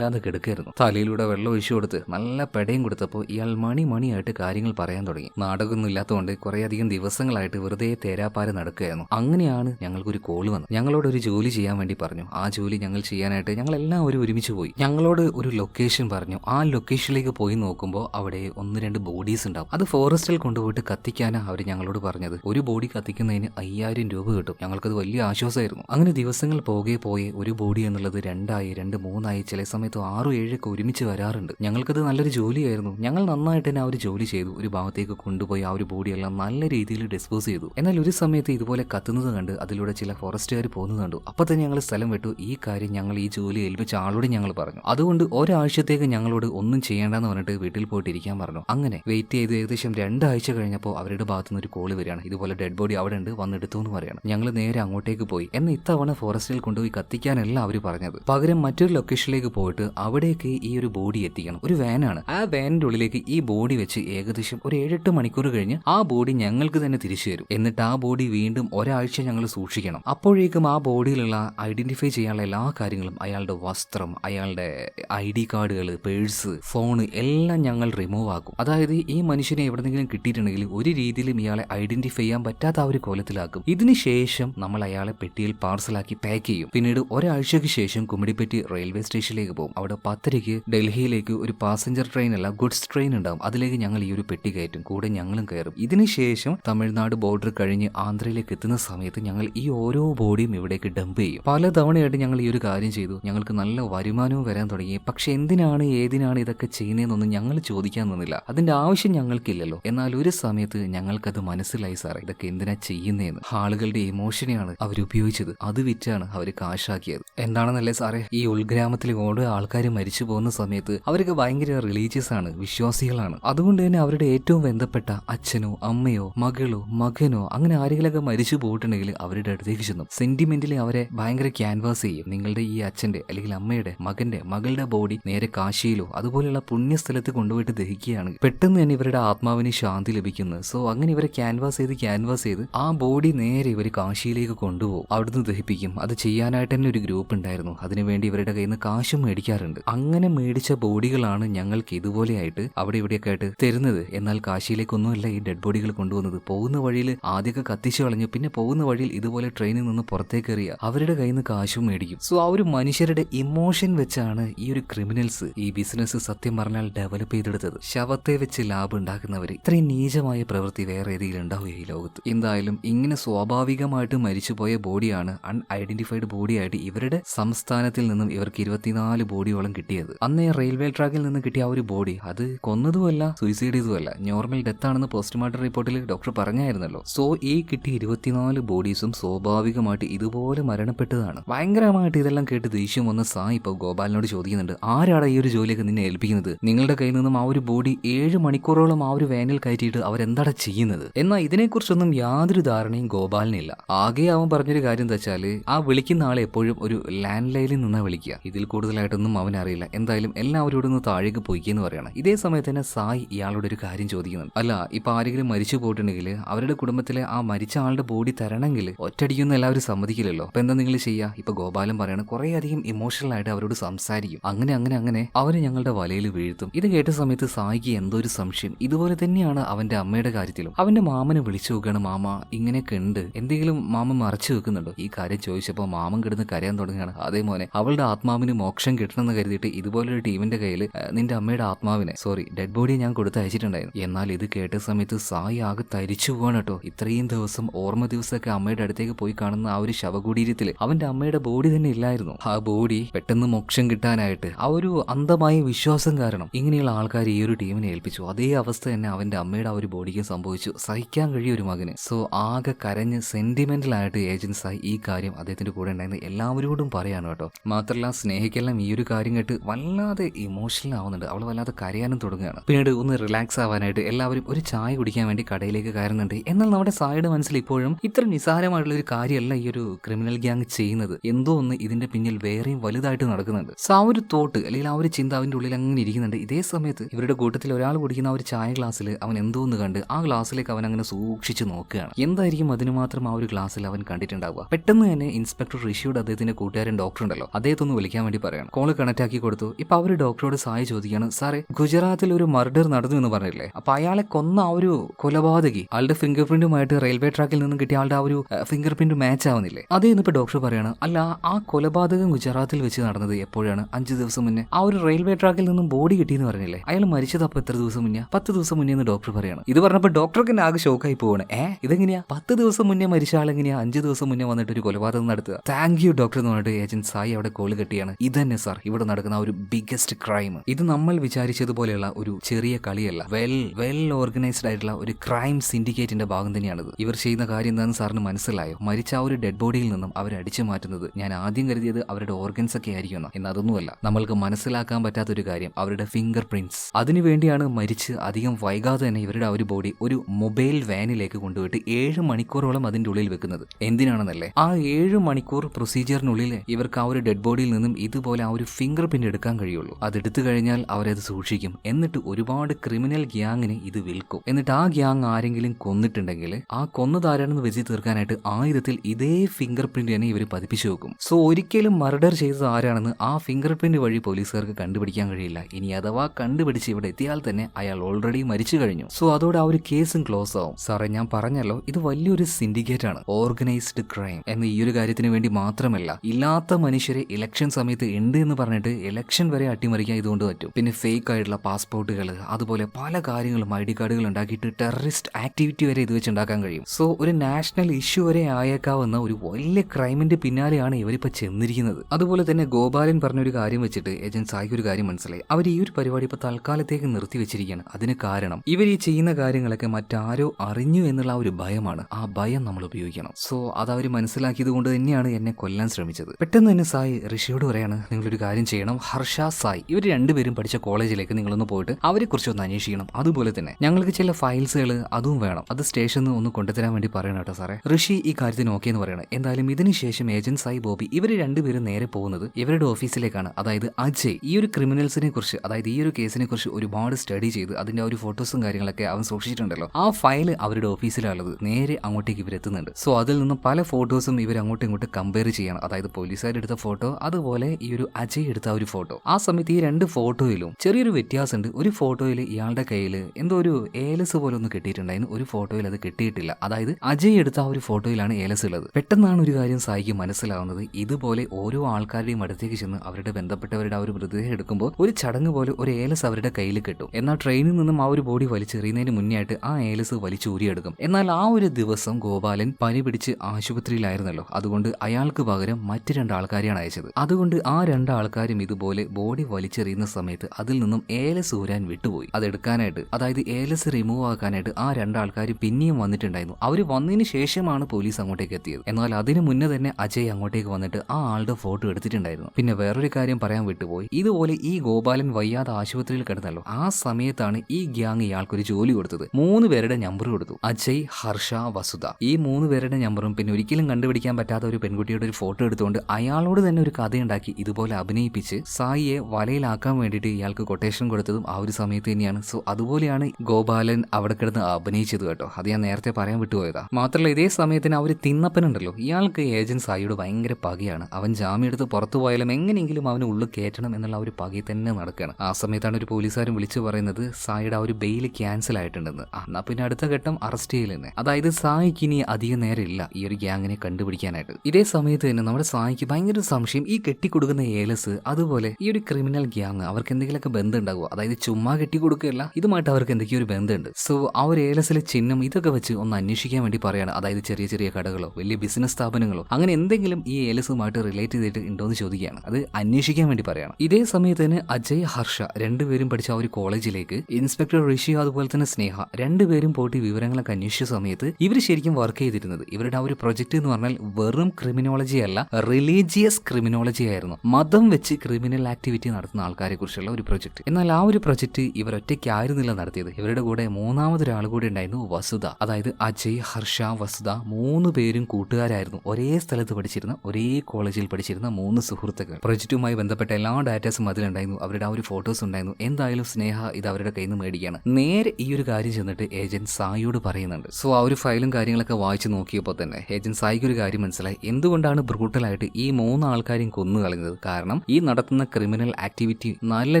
ബോധമില്ലാതെ കിടക്കായിരുന്നു തലയിലൂടെ വെള്ളം ഒഴിച്ചു കൊടുത്ത് നല്ല പെടയും കൊടുത്തപ്പോൾ ഇയാൾ മണി മണിയായിട്ട് കാര്യങ്ങൾ പറയാൻ തുടങ്ങി. നാടകമൊന്നും ഇല്ലാത്തതുകൊണ്ട് കുറേയധികം ദിവസങ്ങളായിട്ട് വെറുതെ തേരാപ്പാര നടക്കുകയായിരുന്നു. അങ്ങനെയാണ് ഞങ്ങൾക്കൊരു കോൾ വന്നത്. ഞങ്ങളോട് ഒരു ജോലി ചെയ്യാൻ വേണ്ടി പറഞ്ഞു. ആ ജോലി ഞങ്ങൾ ചെയ്യാനായിട്ട് ഞങ്ങൾ എല്ലാവരും ഒരുമിച്ച് പോയി. ഞങ്ങളോട് ഒരു ലൊക്കേഷൻ പറഞ്ഞു. ആ ലൊക്കേഷനിലേക്ക് പോയി നോക്കുമ്പോൾ അവിടെ ഒന്ന് രണ്ട് ബോഡീസ് ഉണ്ടാവും. അത് ഫോറസ്റ്റിൽ കൊണ്ടുപോയിട്ട് കത്തിക്കാനാണ് അവർ ഞങ്ങളോട് പറഞ്ഞത്. ഒരു ബോഡി കത്തിക്കുന്നതിന് അയ്യായിരം രൂപ കിട്ടും. ഞങ്ങൾക്കത് വലിയ ആശ്വാസമായിരുന്നു. അങ്ങനെ ദിവസങ്ങൾ പോകെ പോയി ഒരു ബോഡി എന്നുള്ളത് രണ്ടായി രണ്ട് മൂന്നായി ചില സമയത്ത് ആറും ഏഴൊക്കെ ഒരുമിച്ച് വരാറുണ്ട്. ഞങ്ങൾക്കത് നല്ലൊരു ജോലിയായിരുന്നു. ഞങ്ങൾ നന്നായിട്ട് തന്നെ ആ ഒരു ജോലി ചെയ്തു. ഒരു ഭാഗത്തേക്ക് കൊണ്ടുപോയി ആ ഒരു ബോഡിയെല്ലാം നല്ല രീതിയിൽ ഡിസ്പോസ് ചെയ്തു. എന്നാൽ ഒരു സമയത്ത് ഇതുപോലെ കത്തുന്നത് കണ്ട് അതിലൂടെ ചില ഫോറസ്റ്റുകാർ പോകുന്നത് കണ്ടു. അപ്പോൾ തന്നെ ഞങ്ങൾ സ്ഥലം വിട്ടു. ഈ കാര്യം ഞങ്ങൾ ഈ ജോലി ഏൽപ്പിച്ച ആളോട് ഞങ്ങൾ പറഞ്ഞു. അതുകൊണ്ട് ഒരാഴ്ചത്തേക്ക് ഞങ്ങളോട് ഒന്നും ചെയ്യേണ്ടെന്ന് പറഞ്ഞിട്ട് വീട്ടിൽ പോയിട്ട് ഇരിക്കാൻ പറഞ്ഞു. അങ്ങനെ വെയിറ്റ് ചെയ്ത് ഏകദേശം രണ്ടാഴ്ച കഴിഞ്ഞപ്പോൾ അവരുടെ ഭാഗത്തു നിന്ന് ഒരു കോൾ വരികയാണ്. ഇതുപോലെ ഡെഡ് ബോഡി അവിടെ ഉണ്ട്. വന്നെടുത്തു എന്ന് പറയണം ഞങ്ങൾ നേരെ അങ്ങോട്ടേക്ക് പോയി. എന്നാൽ ഇത്തവണ ഫോറസ്റ്റിൽ കൊണ്ടുപോയി കത്തിക്കാനല്ല അവർ പറഞ്ഞത്. പകരം മറ്റൊരു ലൊക്കേഷനിലേക്ക് പോയിട്ട് അവിടേക്ക് ഈ ഒരു ബോഡി എത്തിക്കണം. ഒരു വാനാണ് ആ വാനിന്റെ ഉള്ളിലേക്ക് ഈ ബോഡി വെച്ച് ഏകദേശം ഒരു ഏഴെട്ട് മണിക്കൂർ കഴിഞ്ഞ് ആ ബോഡി ഞങ്ങൾക്ക് തന്നെ തിരിച്ചു തരും. എന്നിട്ട് ആ ബോഡി വീണ്ടും ഒരാഴ്ച ഞങ്ങൾ സൂക്ഷിക്കണം. അപ്പോഴേക്കും ആ ബോഡിയിലുള്ള ഐഡന്റിഫൈ ചെയ്യാനുള്ള എല്ലാ കാര്യങ്ങളും അയാളുടെ വസ്ത്രം അയാളുടെ ഐ ഡി കാർഡുകൾ പേഴ്സ് ഫോണ് എല്ലാം ഞങ്ങൾ റിമൂവ് ആക്കും. അതായത് ഈ മനുഷ്യനെ എവിടെന്നെങ്കിലും കിട്ടിയിട്ടുണ്ടെങ്കിൽ ഒരു രീതിയിലും ഇയാളെ ഐഡന്റിഫൈ ചെയ്യാൻ പറ്റാത്ത ആ ഒരു കോലത്തിലാക്കും. ഇതിനുശേഷം നമ്മൾ അയാളെ പെട്ടിയിൽ പാർസലാക്കി പാക്ക് ചെയ്യും. പിന്നീട് ഒരാഴ്ചയ്ക്ക് ശേഷം കുമ്മിടിപ്പെട്ടി റെയിൽവേ സ്റ്റേഷനിലേക്ക് പോകും. പോകും അവിടെ പത്തരയ്ക്ക് ഡൽഹിയിലേക്ക് ഒരു പാസഞ്ചർ ട്രെയിൻ അല്ല ഗുഡ്സ് ട്രെയിൻ ഉണ്ടാവും. അതിലേക്ക് ഞങ്ങൾ ഈ ഒരു പെട്ടി കയറ്റും. കൂടെ ഞങ്ങളും കയറും. ഇതിനുശേഷം തമിഴ്നാട് ബോർഡർ കഴിഞ്ഞ് ആന്ധ്രയിലേക്ക് എത്തുന്ന സമയത്ത് ഞങ്ങൾ ഈ ഓരോ ബോഡിയും ഇവിടേക്ക് ഡംപ് ചെയ്യും. പല തവണയായിട്ട് ഞങ്ങൾ ഈ ഒരു കാര്യം ചെയ്തു. ഞങ്ങൾക്ക് നല്ല വരുമാനവും വരാൻ തുടങ്ങി. പക്ഷെ എന്തിനാണ് ഏതിനാണ് ഇതൊക്കെ ചെയ്യുന്നതെന്നൊന്നും ഞങ്ങൾ ചോദിക്കാൻ നിന്നില്ല. അതിന്റെ ആവശ്യം ഞങ്ങൾക്കില്ലല്ലോ. എന്നാൽ ഒരു സമയത്ത് ഞങ്ങൾക്കത് മനസ്സിലായി സാറേ. ഇതൊക്കെ എന്തിനാ ചെയ്യുന്നതെന്ന്. ആളുകളുടെ ഇമോഷനെയാണ് അവർ ഉപയോഗിച്ചത് അത് വിറ്റാണ് അവർ കാശാക്കിയത്. എന്താണെന്നല്ലേ സാറേ? ഈ ഉൾഗ്രാമത്തിൽ ഓരോ ആൾക്കാർ മരിച്ചു പോകുന്ന സമയത്ത് അവരൊക്കെ ഭയങ്കര റിലീജിയസ് ആണ് വിശ്വാസികളാണ്. അതുകൊണ്ട് തന്നെ അവരുടെ ഏറ്റവും ബന്ധപ്പെട്ട അച്ഛനോ അമ്മയോ മകളോ മകനോ അങ്ങനെ ആരെങ്കിലൊക്കെ മരിച്ചു പോയിട്ടുണ്ടെങ്കിൽ അവരുടെ അടുത്തേക്ക് ചെന്നു. സെന്റിമെന്റിൽ അവരെ ഭയങ്കര ക്യാൻവാസ് ചെയ്യും. നിങ്ങളുടെ ഈ അച്ഛന്റെ അല്ലെങ്കിൽ അമ്മയുടെ മകന്റെ മകളുടെ ബോഡി നേരെ കാശിയിലോ അതുപോലെയുള്ള പുണ്യസ്ഥലത്ത് കൊണ്ടുപോയിട്ട് ദഹിക്കുകയാണ്. പെട്ടെന്ന് തന്നെ ഇവരുടെ ആത്മാവിന് ശാന്തി ലഭിക്കുന്നത് സോ അങ്ങനെ ഇവരെ ക്യാൻവാസ് ചെയ്ത് ക്യാൻവാസ് ചെയ്ത് ആ ബോഡി നേരെ ഇവർ കാശിയിലേക്ക് കൊണ്ടുപോകും. അവിടുന്ന് ദഹിപ്പിക്കും. അത് ചെയ്യാനായിട്ട് തന്നെ ഒരു ഗ്രൂപ്പ് ഉണ്ടായിരുന്നു. അതിനുവേണ്ടി ഇവരുടെ കയ്യിൽ നിന്ന് കാശും മേടിക്കാറുണ്ട് അങ്ങനെ മേടിച്ച ബോഡികളാണ് ഞങ്ങൾക്ക് ഇതുപോലെയായിട്ട് അവിടെ ഇവിടെയൊക്കെ ആയിട്ട് തരുന്നത്. എന്നാൽ കാശിയിലേക്കൊന്നുമല്ല ഈ ഡെഡ് ബോഡികൾ കൊണ്ടുവന്നത്. പോകുന്ന വഴിയിൽ ആദ്യമൊക്കെ കത്തിച്ചു കളഞ്ഞു. പിന്നെ പോകുന്ന വഴിയിൽ ഇതുപോലെ ട്രെയിനിൽ നിന്ന് പുറത്തേക്ക് എറിയ അവരുടെ കയ്യിൽ നിന്ന് കാശും മേടിക്കും. സോ ആ ഒരു മനുഷ്യരുടെ ഇമോഷൻ വെച്ചാണ് ഈ ഒരു ക്രിമിനൽസ് ഈ ബിസിനസ് സത്യം പറഞ്ഞാൽ ഡെവലപ്പ് ചെയ്തെടുത്തത്. ശവത്തെ വെച്ച് ലാഭം ഉണ്ടാക്കുന്നവർ ഇത്രയും നീചമായ പ്രവൃത്തി വേറെ ഏതെങ്കിലും ഉണ്ടാവുക ഈ ലോകത്ത്? എന്തായാലും ഇങ്ങനെ സ്വാഭാവികമായിട്ട് മരിച്ചുപോയ ബോഡിയാണ് അൺ ഐഡന്റിഫൈഡ് ബോഡിയായിട്ട് ഇവരുടെ സംസ്ഥാനത്തിൽ നിന്നും ഇവർക്ക് ഇരുപത്തിനാല് ബോഡിയോളം കിട്ടിയത്. അന്ന് റെയിൽവേ ട്രാക്കിൽ നിന്ന് കിട്ടിയ ആ ഒരു ബോഡി അത് കൊന്നതുമല്ല സൂയിസൈഡ് ചെയ്തതുമല്ല നോർമൽ ഡെത്ത് ആണെന്ന് പോസ്റ്റ്മോർട്ടം റിപ്പോർട്ടിൽ ഡോക്ടർ പറഞ്ഞായിരുന്നല്ലോ. സോ ഈ കിട്ടിയ ഇരുപത്തിനാല് ബോഡീസും സ്വാഭാവികമായിട്ട് ഇതുപോലെ മരണപ്പെട്ടതാണ്. ഭയങ്കരമായിട്ട് ഇതെല്ലാം കേട്ട് ദേഷ്യം വന്ന സാ ഇപ്പോൾ ഗോപാലിനോട് ചോദിക്കുന്നുണ്ട് ആരാണ് ഈ ഒരു ജോലിയൊക്കെ നിന്നെ ഏൽപ്പിക്കുന്നത്? നിങ്ങളുടെ കയ്യിൽ നിന്നും ആ ഒരു ബോഡി ഏഴ് മണിക്കൂറോളം ആ ഒരു വേനൽ കയറ്റിയിട്ട് അവരെന്താണ് ചെയ്യുന്നത്? എന്നാൽ ഇതിനെക്കുറിച്ചൊന്നും യാതൊരു ധാരണയും ഗോപാലിനില്ല ആകെ അവൻ പറഞ്ഞൊരു കാര്യം എന്താ വെച്ചാൽ ആ വിളിക്കുന്ന ആളെ എപ്പോഴും ഒരു ലാൻഡ് ലൈനിൽ നിന്നാ വിളിക്കുക. ഇതിൽ കൂടുതലായിട്ടൊന്നും അവൻ അറിയില്ല എന്തായാലും എല്ലാവരോടും ഒന്ന് താഴേക്ക് പോയിക്കെന്ന് പറയണം. ഇതേ സമയത്ത് തന്നെ സായി ഇയാളോട് ഒരു കാര്യം ചോദിക്കുന്നുണ്ട്. അല്ല ഇപ്പൊ ആരെങ്കിലും മരിച്ചു പോയിട്ടുണ്ടെങ്കിൽ അവരുടെ കുടുംബത്തിലെ ആ മരിച്ച ആളുടെ ബോഡി തരണമെങ്കിൽ ഒറ്റടിക്കൊന്നും എല്ലാവരും സമ്മതിക്കില്ലല്ലോ. അപ്പൊ എന്താ നിങ്ങൾ ചെയ്യുക ഇപ്പൊ ഗോപാലൻ പറയണ കുറെ അധികം ഇമോഷണൽ ആയിട്ട് അവരോട് സംസാരിക്കും. അങ്ങനെ അങ്ങനെ അങ്ങനെ അവർ ഞങ്ങളുടെ വലയിൽ വീഴ്ത്തും. ഇത് കേട്ട സമയത്ത് സായിക്ക് എന്തോ ഒരു സംശയം. ഇതുപോലെ തന്നെയാണ് അവന്റെ അമ്മയുടെ കാര്യത്തിലും. അവന്റെ മാമനെ വിളിച്ചു നോക്കുകയാണ് മാമ ഇങ്ങനെയൊക്കെ ഉണ്ട്. എന്തെങ്കിലും മാമ മറച്ചു വെക്കുന്നുണ്ടോ? ഈ കാര്യം ചോദിച്ചപ്പോൾ മാമൻ കിടന്ന് കരയാൻ തുടങ്ങുകയാണ്. അതേപോലെ അവളുടെ ആത്മാവിന് മോക്ഷം കിട്ടണമെന്ന് കരുതിയിട്ട് ഇതുപോലൊരു ടീമിന്റെ കയ്യിൽ നിന്റെ അമ്മയുടെ ആത്മാവിനെ സോറി ഡെഡ് ബോഡി ഞാൻ കൊടുത്ത് അയച്ചിട്ടുണ്ടായിരുന്നു എന്നാൽ ഇത് കേട്ട സമയത്ത് സായി ആകെ തരിച്ചു പോവാണ് കേട്ടോ. ഇത്രയും ദിവസം ഓർമ്മ ദിവസമൊക്കെ അമ്മയുടെ അടുത്തേക്ക് പോയി കാണുന്ന ആ ഒരു ശവകുടീരത്തിൽ അവന്റെ അമ്മയുടെ ബോഡി തന്നെ ഇല്ലായിരുന്നു. ആ ബോഡി പെട്ടെന്ന് മോക്ഷം കിട്ടാനായിട്ട് ആ ഒരു അന്ധമായ വിശ്വാസം കാരണം ഇങ്ങനെയുള്ള ആൾക്കാർ ഈ ഒരു ടീമിനെ ഏൽപ്പിച്ചു. അതേ അവസ്ഥ തന്നെ അവന്റെ അമ്മയുടെ ആ ഒരു ബോഡിക്ക് സംഭവിച്ചു. സഹിക്കാൻ കഴിയും ഒരു മകന്. സോ ആകെ കരഞ്ഞ് സെന്റിമെന്റൽ ആയിട്ട് ഏജൻസായി ഈ കാര്യം അദ്ദേഹത്തിന്റെ കൂടെ ഉണ്ടായിരുന്ന എല്ലാവരോടും പറയാണ് കേട്ടോ. മാത്രമല്ല സ്നേഹിക്കെല്ലാം ഈ ഒരു കാര്യം കേട്ട് വല്ലാതെ ഇമോഷണൽ ആവുന്നുണ്ട്. അവൾ വല്ലാതെ കരയാനും തുടങ്ങുകയാണ്. പിന്നീട് ഒന്ന് റിലാക്സ് ആവാനായിട്ട് എല്ലാവരും ഒരു ചായ കുടിക്കാൻ വേണ്ടി കടയിലേക്ക് കയറുന്നുണ്ട്. എന്നാൽ നമ്മുടെ സായുടെ മനസ്സിൽ ഇപ്പോഴും ഇത്ര നിസ്സാരമായിട്ടുള്ള ഒരു കാര്യമല്ല ഈ ഒരു ക്രിമിനൽ ഗ്യാങ് ചെയ്യുന്നത്. എന്തോ ഒന്ന് ഇതിന്റെ പിന്നിൽ വേറെയും വലുതായിട്ട് നടക്കുന്നുണ്ട്. സോ ആ ഒരു തോട്ട് അല്ലെങ്കിൽ ആ ഒരു ചിന്ത അവന്റെ ഉള്ളിൽ അങ്ങനെ ഇരിക്കുന്നുണ്ട്. ഇതേ സമയത്ത് ഇവരുടെ കൂട്ടത്തിൽ ഒരാൾ കുടിക്കുന്ന ഒരു ചായ ഗ്ലാസ്സിൽ അവൻ എന്തോ ഒന്ന് കണ്ട് ആ ഗ്ലാസ്സിലേക്ക് അവൻ അങ്ങനെ സൂക്ഷിച്ച് നോക്കുകയാണ്. എന്തായിരിക്കും അതിന് മാത്രം ആ ഒരു ഗ്ലാസ്സിൽ അവൻ കണ്ടിട്ടുണ്ടാവുക? പെട്ടെന്ന് തന്നെ ഇൻസ്പെക്ടർ ഋഷിയോട് അദ്ദേഹത്തിന്റെ കൂട്ടുകാരൻ ഡോക്ടർ ഉണ്ടല്ലോ. അദ്ദേഹത്തൊന്ന് വിളിക്കാൻ വേണ്ടി പറയണം. കോൾ കണക്ട് ആക്കി കൊടുത്തു. ഇപ്പൊ അവർ ഡോക്ടറോട് സായി ചോദിക്കുകയാണ് സാറേ ഗുജറാത്തിൽ ഒരു മർഡർ നടന്നു എന്ന് പറഞ്ഞില്ലേ? അപ്പൊ അയാളെ കൊന്ന ആ ഒരു കൊലപാതകി. ആളുടെ ഫിംഗർ പ്രിന്റുമായിട്ട് റെയിൽവേ ട്രാക്കിൽ നിന്ന് കിട്ടിയ ആളുടെ ആ ഒരു ഫിംഗർ പ്രിന്റ് മാച്ച് ആവുന്നില്ലേ? അതേ ഇന്നിപ്പോ ഡോക്ടർ പറയാണ് അല്ല ആ കൊലപാതകം ഗുജറാത്തിൽ വെച്ച് നടന്നത് എപ്പോഴാണ്? അഞ്ചു ദിവസം മുന്നേ. ആ ഒരു റെയിൽവേ ട്രാക്കിൽ നിന്നും ബോഡി കിട്ടിയെന്ന് പറഞ്ഞില്ലേ? അയാൾ മരിച്ചത് അപ്പൊ എത്ര ദിവസം മുന്നേ? പത്ത് ദിവസം മുന്നേ എന്ന് ഡോക്ടർ പറയാണ്. ഇത് പറഞ്ഞപ്പോൾ ഡോക്ടർക്ക് തന്നെ ആകെ ഷോക്കായി പോവാണ്. ഏ ഇതെങ്ങനെയാ? പത്ത് ദിവസം മുന്നേ മരിച്ച ആളെങ്ങനെയാ അഞ്ച് ദിവസം മുന്നേ വന്നിട്ട് ഒരു കൊലപാതകം നടത്തുക? താങ്ക് യു ഡോക്ടർ എന്ന് പറഞ്ഞിട്ട് ഏജന്റ് സായി അവിടെ കോൾ കെട്ടിയാണ്. ഇതന്നെ സാർ ഇവിടെ നടക്കുന്ന ഒരു ബിഗ്ഗസ്റ്റ് ക്രൈം ഇത് നമ്മൾ വിചാരിച്ചതുപോലെയുള്ള ഒരു ചെറിയ കളിയല്ല. വെൽ വെൽ ഓർഗനൈസ്ഡ് ആയിട്ടുള്ള ഒരു ക്രൈം സിൻഡിക്കേറ്റിന്റെ ഭാഗം തന്നെയാണിത്. ഇവർ ചെയ്യുന്ന കാര്യം എന്താണെന്ന് സാറിന് മനസ്സിലായോ? മരിച്ച ആ ഒരു ഡെഡ് ബോഡിയിൽ നിന്നും അവർ അടിച്ചു മാറ്റുന്നത് ഞാൻ ആദ്യം കരുതിയത് അവരുടെ ഓർഗൻസ് ഒക്കെ ആയിരിക്കും എന്നാൽ അതൊന്നുമല്ല. നമ്മൾക്ക് മനസ്സിലാക്കാൻ പറ്റാത്ത ഒരു കാര്യം അവരുടെ ഫിംഗർ പ്രിന്റ്സ് അതിനുവേണ്ടിയാണ് മരിച്ച് അധികം വൈകാതെ തന്നെ ഇവരുടെ ആ ഒരു ബോഡി ഒരു മൊബൈൽ വാനിലേക്ക് കൊണ്ടുപോയിട്ട് ഏഴ് മണിക്കൂറോളം അതിന്റെ ഉള്ളിൽ വെക്കുന്നത്. എന്തിനാണെന്നല്ലേ? ആ ഏഴ് മണിക്കൂർ പ്രൊസീജിയറിനുള്ളിൽ ഇവർക്ക് ആ ഒരു ഡെഡ് ബോഡിയിൽ നിന്നും ഇതുപോലെ ആ ഒരു ഫിംഗർ പ്രിന്റ് എടുക്കാൻ കഴിയുള്ളൂ. അതെടുത്തു കഴിഞ്ഞാൽ അവരത് സൂക്ഷിക്കും. എന്നിട്ട് ഒരുപാട് ക്രിമിനൽ ഗ്യാങ്ങിന് ഇത് വിൽക്കും. എന്നിട്ട് ആ ഗ്യാങ് ആരെങ്കിലും കൊന്നിട്ടുണ്ടെങ്കിൽ ആ കൊന്നതാരാണെന്ന് വെച്ച് തീർക്കാനായിട്ട് ആയുധത്തിൽ ഇതേ ഫിംഗർ പ്രിന്റ് തന്നെ ഇവർ പതിപ്പിച്ചു വെക്കും. സോ ഒരിക്കലും മർഡർ ചെയ്തത് ആരാണെന്ന് ആ ഫിംഗർ പ്രിന്റ് വഴി പോലീസുകാർക്ക് കണ്ടുപിടിക്കാൻ കഴിയില്ല. ഇനി അഥവാ കണ്ടുപിടിച്ച് ഇവിടെ എത്തിയാൽ തന്നെ അയാൾ ഓൾറെഡി മരിച്ചു കഴിഞ്ഞു. സോ അതോടെ ആ ഒരു കേസും ക്ലോസ് ആവും. സാറേ ഞാൻ പറഞ്ഞല്ലോ ഇത് വലിയൊരു സിൻഡിക്കേറ്റ് ആണ്. ഓർഗനൈസ്ഡ് ക്രൈം എന്ന ഈ ഒരു കാര്യത്തിന് വേണ്ടി മാത്രമല്ല ഇല്ലാത്ത മനുഷ്യരെ ഇലക്ഷൻ സമയത്ത് ഉണ്ട് എന്ന് പറഞ്ഞിട്ട് ഇലക്ഷൻ വരെ അട്ടിമറിക്കാൻ ഇതുകൊണ്ട് പറ്റും. പിന്നെ ഫേക്ക് ആയിട്ടുള്ള പാസ്പോർട്ടുകൾ അതുപോലെ പല കാര്യങ്ങളും ഐ ഡി കാർഡുകൾ ഉണ്ടാക്കിയിട്ട് ടെററിസ്റ്റ് ആക്ടിവിറ്റി വരെ ഇത് വെച്ച് ഉണ്ടാക്കാൻ കഴിയും. സോ ഒരു നാഷണൽ ഇഷ്യൂ വരെ ആയേക്കാവുന്ന ഒരു വലിയ ക്രൈമിന്റെ പിന്നാലെയാണ് ഇവരിപ്പോ ചെന്നിരിക്കുന്നത്. അതുപോലെ തന്നെ ഗോപാലൻ പറഞ്ഞൊരു കാര്യം വെച്ചിട്ട് ഏജൻസ് ആയി ഒരു കാര്യം മനസ്സിലായി. അവർ ഈ ഒരു പരിപാടി ഇപ്പൊ തൽക്കാലത്തേക്ക് നിർത്തി വെച്ചിരിക്കുകയാണ് അതിന് കാരണം ഇവർ ഈ ചെയ്യുന്ന കാര്യങ്ങളൊക്കെ മറ്റാരോ അറിഞ്ഞു എന്നുള്ള ഒരു ഭയമാണ്. ആ ഭയം നമ്മൾ ഉപയോഗിക്കണം. സോ അത് അവർ മനസ്സിലാക്കിയത് കൊണ്ട് തന്നെയാണ് എന്നെ കൊല്ലാൻ ശ്രമിച്ചത്. പെട്ടെന്ന് തന്നെ സായി ഋഷിയോട് പറയാണ് നിങ്ങളൊരു കാര്യം ചെയ്യണം. ഹർഷ സായ് ഇവർ രണ്ടുപേരും പഠിച്ച കോളേജിലേക്ക് നിങ്ങളൊന്ന് പോയിട്ട് അവരെ കുറിച്ച് ഒന്ന് അന്വേഷിക്കണം. അതുപോലെ തന്നെ ഞങ്ങൾക്ക് ചില ഫയൽസുകൾ അതും വേണം. അത് സ്റ്റേഷനിൽ ഒന്ന് കൊണ്ടുതരാൻ വേണ്ടി പറയണം കേട്ടോ സാറേ. ഋഷി ഈ കാര്യത്തിന് ഓക്കെ എന്ന് പറയണം. എന്തായാലും ഇതിനുശേഷം ഏജന്റ് സായി ബോബി ഇവർ രണ്ടുപേരും നേരെ പോകുന്നത് ഇവരുടെ ഓഫീസിലേക്കാണ്. അതായത് അജയ് ഈ ഒരു ക്രിമിനൽസിനെ കുറിച്ച് അതായത് ഈ ഒരു കേസിനെ കുറിച്ച് ഒരുപാട് സ്റ്റഡി ചെയ്ത് അതിന്റെ ഒരു ഫോട്ടോസും കാര്യങ്ങളൊക്കെ അവൻ സൂക്ഷിച്ചിട്ടുണ്ടല്ലോ. ആ ഫയൽ അവരുടെ ഓഫീസിലുള്ളത് നേരെ അങ്ങോട്ടേക്ക് ഇവരെത്തുന്നുണ്ട് സോ അതിൽ നിന്ന് പല ഫോട്ടോസും ഇവർ അങ്ങോട്ടും ഇങ്ങോട്ടും കമ്പയർ ചെയ്യണം. അതായത് പോലീസുകാരെടുത്ത ഫോട്ടോ അതുപോലെ ഈ ഒരു അജയ് എടുത്ത ഒരു ഫോട്ടോ ആ സമയത്ത് ഈ രണ്ട് ഫോട്ടോയിലും ചെറിയൊരു വ്യത്യാസമുണ്ട്. ഒരു ഫോട്ടോയിൽ ഇയാളുടെ കയ്യിൽ എന്തോ ഒരു ഏലസ് പോലെ ഒന്ന് കിട്ടിയിട്ടുണ്ടായിരുന്നു. ഒരു ഫോട്ടോയിൽ അത് കിട്ടിയിട്ടില്ല. അതായത് അജയ് എടുത്ത ആ ഒരു ഫോട്ടോയിലാണ് ഏലസ് ഉള്ളത്. പെട്ടെന്നാണ് ഒരു കാര്യം സായിക്ക് മനസ്സിലാവുന്നത്. ഇതുപോലെ ഓരോ ആൾക്കാരുടെയും അടുത്തേക്ക് ചെന്ന് അവരുടെ ബന്ധപ്പെട്ടവരുടെ ആ ഒരു മൃതദേഹം എടുക്കുമ്പോൾ ഒരു ചടങ്ങ് പോലെ ഒരു ഏലസ് അവരുടെ കയ്യിൽ കിട്ടും. എന്നാൽ ട്രെയിനിൽ നിന്നും ആ ഒരു ബോഡി വലിച്ചെറിയുന്നതിന് മുന്നേ ആയിട്ട് ആ ഏലസ് വലിച്ചൂരിയെടുക്കും എന്നാൽ ആ ഒരു ദിവസം ഗോപാലൻ പനി പിടിച്ച് ആശുപത്രിയിലായിരുന്നല്ലോ. അതുകൊണ്ട് അയാൾക്ക് പകരം മറ്റു രണ്ട് ആൾക്കാരെയാണ് അയച്ചത്. അതുകൊണ്ട് ആ രണ്ട് ആൾക്കാരും ഇതുപോലെ ബോഡി വലിച്ചെറിയുന്ന സമയത്ത് അതിൽ നിന്നും ഏലസ് ഊരാൻ വിട്ടുപോയി. അതെടുക്കാനായിട്ട് അതായത് ഏലസ് റിമൂവ് ആക്കാനായിട്ട് ആ രണ്ടാൾക്കാർ പിന്നെയും വന്നിട്ടുണ്ടായിരുന്നു. അവർ വന്നതിന് ശേഷമാണ് പോലീസ് അങ്ങോട്ടേക്ക് എത്തിയത്. എന്നാൽ അതിനു മുന്നേ തന്നെ അജയ് അങ്ങോട്ടേക്ക് വന്നിട്ട് ആ ആളുടെ ഫോട്ടോ എടുത്തിട്ടുണ്ടായിരുന്നു. പിന്നെ വേറൊരു കാര്യം പറയാൻ വിട്ടുപോയി. ഇതുപോലെ ഈ ഗോപാലൻ വയ്യാതെ ആശുപത്രിയിൽ കിടന്നല്ലോ. ആ സമയത്താണ് ഈ ഗ്യാങ് ഇയാൾക്കൊരു ജോലി കൊടുത്തത്. മൂന്ന് പേരുടെ നമ്പർ കൊടുത്തു. അജയ് ഹർഷ വസുധ. ഈ മൂന്ന് പേരുടെ നമ്പറും പിന്നെ ഒരിക്കലും കണ്ടുപിടിക്കാൻ പറ്റാത്ത ഒരു പെൺകുട്ടിയുടെ ഒരു ഫോട്ടോ എടുത്തുകൊണ്ട് അയാളോട് തന്നെ ഒരു കഥയുണ്ടാക്കി ഇതുപോലെ അഭിനയിപ്പിച്ച് സായിയെ വലയിലാക്കാൻ വേണ്ടിയിട്ട് ഇയാൾക്ക് കൊട്ടേഷൻ കൊടുത്തതും ആ ഒരു സമയത്ത് തന്നെയാണ്. സോ അതുപോലെയാണ് ഗോപാലൻ അവിടെ കിടന്ന് അഭിനയിച്ചത് കേട്ടോ. അത് ഞാൻ നേരത്തെ പറയാൻ വിട്ടുപോയതാ. മാത്രമല്ല ഇതേ സമയത്തിന് ഒരു തിന്നപ്പനുണ്ടല്ലോ. ഇയാൾക്ക് ഏജന്റ് സായിയോട് ഭയങ്കര പകയാണ്. അവൻ ജാമ്യം എടുത്ത് പുറത്തു പോയാലും എങ്ങനെയെങ്കിലും അവന് ഉള്ളിൽ കയറ്റണം എന്നുള്ള ഒരു പകയെ തന്നെ നടക്കുകയാണ് ആ സമയത്താണ് ഒരു പോലീസുകാരൻ വിളിച്ചു പറയുന്നത് സായിയുടെ ആ ഒരു ബെയിൽ ക്യാൻസൽ ആയിട്ടുണ്ടെന്ന്. എന്നാൽ എന്നാ പിന്നെ അടുത്ത ഘട്ടം അറസ്റ്റ് ചെയ്യലെന്ന്. അതായത് സായിക്ക് ഇനി അധികം നേരം ഇല്ല ഈ ഒരു ഗ്യാങ്ങിനെ കണ്ടുപിടിക്കാനായിട്ട്. ഇതേ സമയത്ത് തന്നെ നമ്മുടെ സായിക്ക് ഭയങ്കര സംശയം ഈ കെട്ടിക്കൊടുക്കുന്ന ഏലസ് അതുപോലെ ഈ ഒരു ക്രിമിനൽ ഗ്യാങ് അവർക്ക് എന്തെങ്കിലുമൊക്കെ ബന്ധം ഉണ്ടാകുമോ അതായത് ചുമ്മാ കെട്ടിക്കൊടുക്കുകയല്ല ഇതുമായിട്ട് അവർക്ക് എന്തൊക്കെയോ ഒരു ബന്ധമുണ്ട് സോ ആ ഒരു ഏലസിലെ ചിഹ്നം ഇതൊക്കെ വെച്ച് ഒന്ന് അന്വേഷിക്കാൻ വേണ്ടി പറയാണ്. അതായത് ചെറിയ ചെറിയ കടകളോ വലിയ ബിസിനസ് സ്ഥാപനങ്ങളോ അങ്ങനെ എന്തെങ്കിലും ഈ ഏലസുമായിട്ട് റിലേറ്റ് ചെയ്തിട്ട് ഉണ്ടോ എന്ന് ചോദിക്കുകയാണ്. അത് അന്വേഷിക്കാൻ വേണ്ടി പറയാണ്. ഇതേ സമയത്ത് തന്നെ അജയ് ഹർഷ രണ്ടുപേരും പഠിച്ച ആ ഒരു കോളേജിലേക്ക് ഇൻസ്പെക്ടർ ഋഷി അതുപോലെ തന്നെ സ്നേഹ രണ്ടുപേരും പോയിട്ട് വിവരങ്ങളൊക്കെ അന്വേഷിച്ച സമയത്ത് ഇവർ ശരിക്കും വർക്ക് ചെയ്തിരുന്നത്. ഇവരുടെ ആ ഒരു പ്രൊജക്ട് എന്ന് പറഞ്ഞാൽ വെറും ക്രിമിനോളജി അല്ല റിലീജിയസ് ക്രിമിനോളജി ആയിരുന്നു. മതം വെച്ച് ക്രിമിനൽ ആക്ടിവിറ്റി നടത്തുന്ന ആൾക്കാരെ കുറിച്ചുള്ള ഒരു പ്രൊജക്ട് എന്നാൽ ആ ഒരു പ്രൊജക്ട് ഇവർ ഒറ്റയ്ക്കായിരുന്നില്ല നടത്തിയത്. ഇവരുടെ കൂടെ മൂന്നാമതൊരാൾ കൂടി ഉണ്ടായിരുന്നു വസുധ. അതായത് അജയ് ഹർഷ വസുധ മൂന്ന് പേരും കൂട്ടുകാരായിരുന്നു. ഒരേ സ്ഥലത്ത് പഠിച്ചിരുന്ന ഒരേ കോളേജിൽ പഠിച്ചിരുന്ന മൂന്ന് സുഹൃത്തുക്കൾ. പ്രൊജക്റ്റുമായി ബന്ധപ്പെട്ട എല്ലാ ഡാറ്റാസും അതിലുണ്ടായിരുന്നു. അവരുടെ ആ ഒരു ഫോട്ടോസ് ഉണ്ടായിരുന്നു. എന്തായാലും സ്നേഹ ഇത് അവരുടെ കയ്യിൽ നിന്ന് മേടിക്കുകയാണ്. നേരെ ഈ ഒരു കാര്യം ചെന്നിട്ട് ഏജന്റ് സായിയോട് പറയുന്നുണ്ട്. സോ ആ ഒരു ഫയലും കാര്യങ്ങളൊക്കെ വായിച്ചു നോക്കിയപ്പോൾ തന്നെ ഏജന്റ് സായിക്ക് ഒരു കാര്യം മനസ്സിലായി. എന്തുകൊണ്ടാണ് ബ്രൂട്ടലായിട്ട് ഈ മൂന്ന് ആൾക്കാരെയും കൊന്നു കളഞ്ഞത്? കാരണം ഈ നടത്തുന്ന ക്രിമിനൽ ആക്ടിവിറ്റി നല്ല